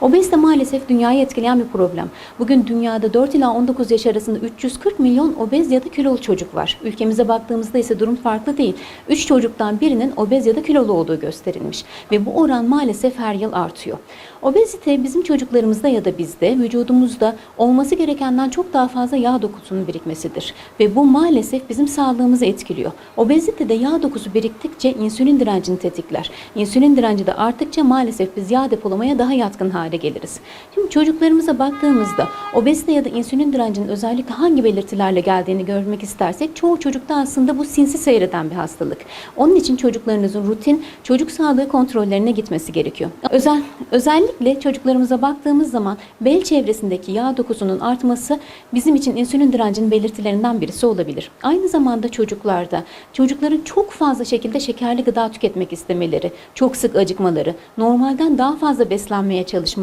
Obezite maalesef dünyayı etkileyen bir problem. Bugün dünyada 4 ila 19 yaş arasında 340 milyon obez ya da kilolu çocuk var. Ülkemize baktığımızda ise durum farklı değil. 3 çocuktan birinin obez ya da kilolu olduğu gösterilmiş ve bu oran maalesef her yıl artıyor. Obezite bizim çocuklarımızda ya da bizde vücudumuzda olması gerekenden çok daha fazla yağ dokusunun birikmesidir ve bu maalesef bizim sağlığımızı etkiliyor. Obezitede yağ dokusu biriktikçe insülin direncini tetikler. İnsülin direnci de arttıkça maalesef biz yağ depolamaya daha yatkın hale geliriz. Şimdi çocuklarımıza baktığımızda obezite ya da insülin direncinin özellikle hangi belirtilerle geldiğini görmek istersek çoğu çocukta aslında bu sinsi seyreden bir hastalık. Onun için çocuklarınızın rutin çocuk sağlığı kontrollerine gitmesi gerekiyor. Özel, özellikle çocuklarımıza baktığımız zaman bel çevresindeki yağ dokusunun artması bizim için insülin direncinin belirtilerinden birisi olabilir. Aynı zamanda çocuklarda çocukların çok fazla şekilde şekerli gıda tüketmek istemeleri, çok sık acıkmaları, normalden daha fazla beslenmeye çalışmaları,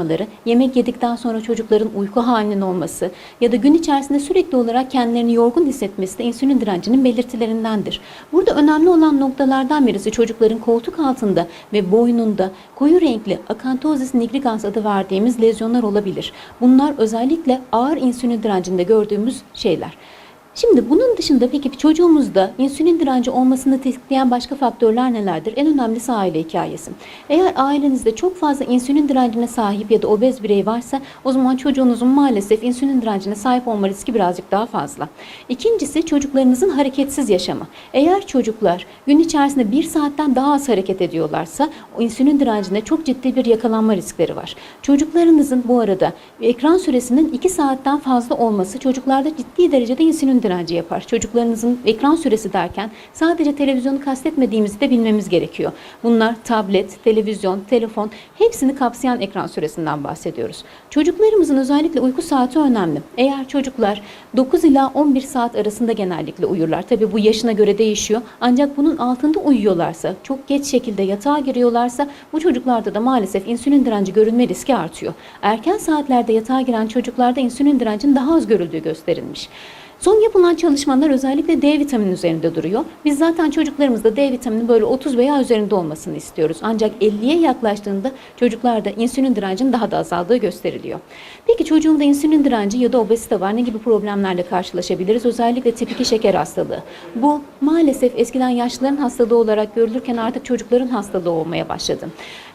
yemek yedikten sonra çocukların uyku halinin olması ya da gün içerisinde sürekli olarak kendilerini yorgun hissetmesi de insülin direncinin belirtilerindendir. Burada önemli olan noktalardan birisi çocukların koltuk altında ve boynunda koyu renkli akantozis nigricans adı verdiğimiz lezyonlar olabilir. Bunlar özellikle ağır insülin direncinde gördüğümüz şeyler. Şimdi bunun dışında peki çocuğumuzda insülin direnci olmasını tetikleyen başka faktörler nelerdir? En önemlisi aile hikayesi. Eğer ailenizde çok fazla insülin direncine sahip ya da obez birey varsa o zaman çocuğunuzun maalesef insülin direncine sahip olma riski birazcık daha fazla. İkincisi çocuklarınızın hareketsiz yaşamı. Eğer çocuklar gün içerisinde bir saatten daha az hareket ediyorlarsa o insülin direncinde çok ciddi bir yakalanma riskleri var. Çocuklarınızın bu arada ekran süresinin 2 saatten fazla olması çocuklarda ciddi derecede insülin direnci yapar. Çocuklarınızın ekran süresi derken sadece televizyonu kastetmediğimizi de bilmemiz gerekiyor. Bunlar tablet, televizyon, telefon hepsini kapsayan ekran süresinden bahsediyoruz. Çocuklarımızın özellikle uyku saati önemli. Eğer çocuklar 9 ila 11 saat arasında genellikle uyurlar. Tabii bu yaşına göre değişiyor. Ancak bunun altında uyuyorlarsa, çok geç şekilde yatağa giriyorlarsa bu çocuklarda da maalesef insülin direnci görünme riski artıyor. Erken saatlerde yatağa giren çocuklarda insülin direncinin daha az görüldüğü gösterilmiş. Son yapılan çalışmalar özellikle D vitamini üzerinde duruyor. Biz zaten çocuklarımızda D vitamini böyle 30 veya üzerinde olmasını istiyoruz. Ancak 50'ye yaklaştığında çocuklarda insülin direncinin daha da azaldığı gösteriliyor. Peki çocuğumda insülin direnci ya da obezite var ne gibi problemlerle karşılaşabiliriz? Özellikle tip 2 şeker hastalığı. Bu maalesef eskiden yaşlıların hastalığı olarak görülürken artık çocukların hastalığı olmaya başladı.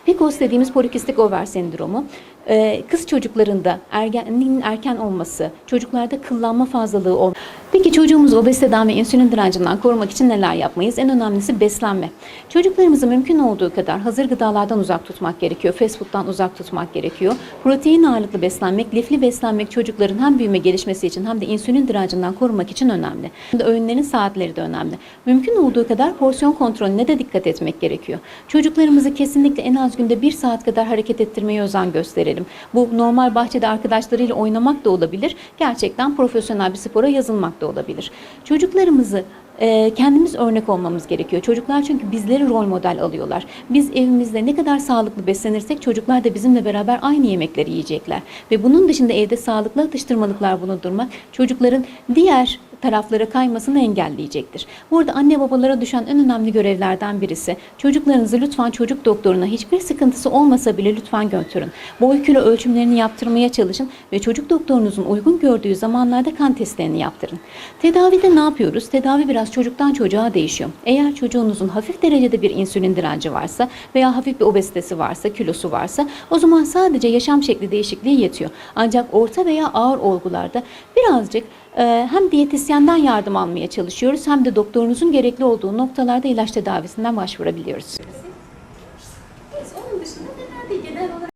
PCOS dediğimiz polikistik over sendromu e, kız çocuklarında ergenliğin erken olması, çocuklarda kıllanma fazlalığı olması. Peki çocuğumuzu obeziteden ve insülin direncinden korumak için neler yapmayız? En önemlisi beslenme. Çocuklarımızı mümkün olduğu kadar hazır gıdalardan uzak tutmak gerekiyor. Fast food'dan uzak tutmak gerekiyor. Protein ağırlıklı beslenmek, lifli beslenmek çocukların hem büyüme gelişmesi için hem de insülin direncinden korumak için önemli. Öğünlerin saatleri de önemli. Mümkün olduğu kadar porsiyon kontrolüne de dikkat etmek gerekiyor. Çocuklarımızı kesinlikle en az günde bir saat kadar hareket ettirmeye özen gösterelim. Bu normal bahçede arkadaşlarıyla oynamak da olabilir. Gerçekten profesyonel bir spora yazılmak da olabilir. Çocuklarımızı e, kendimiz örnek olmamız gerekiyor. Çocuklar çünkü bizleri rol model alıyorlar. Biz evimizde ne kadar sağlıklı beslenirsek çocuklar da bizimle beraber aynı yemekleri yiyecekler. Ve bunun dışında evde sağlıklı atıştırmalıklar bulundurmak çocukların diğer taraflara kaymasını engelleyecektir. Burada anne babalara düşen en önemli görevlerden birisi çocuklarınızı lütfen çocuk doktoruna hiçbir sıkıntısı olmasa bile lütfen götürün. Boy kilo ölçümlerini yaptırmaya çalışın ve çocuk doktorunuzun uygun gördüğü zamanlarda kan testlerini yaptırın. Tedavide ne yapıyoruz? Tedavi biraz çocuktan çocuğa değişiyor. Eğer çocuğunuzun hafif derecede bir insülin direnci varsa veya hafif bir obezitesi varsa, kilosu varsa o zaman sadece yaşam şekli değişikliği yetiyor. Ancak orta veya ağır olgularda birazcık hem diyetisyenden yardım almaya çalışıyoruz hem de doktorunuzun gerekli olduğu noktalarda ilaç tedavisinden başvurabiliyoruz.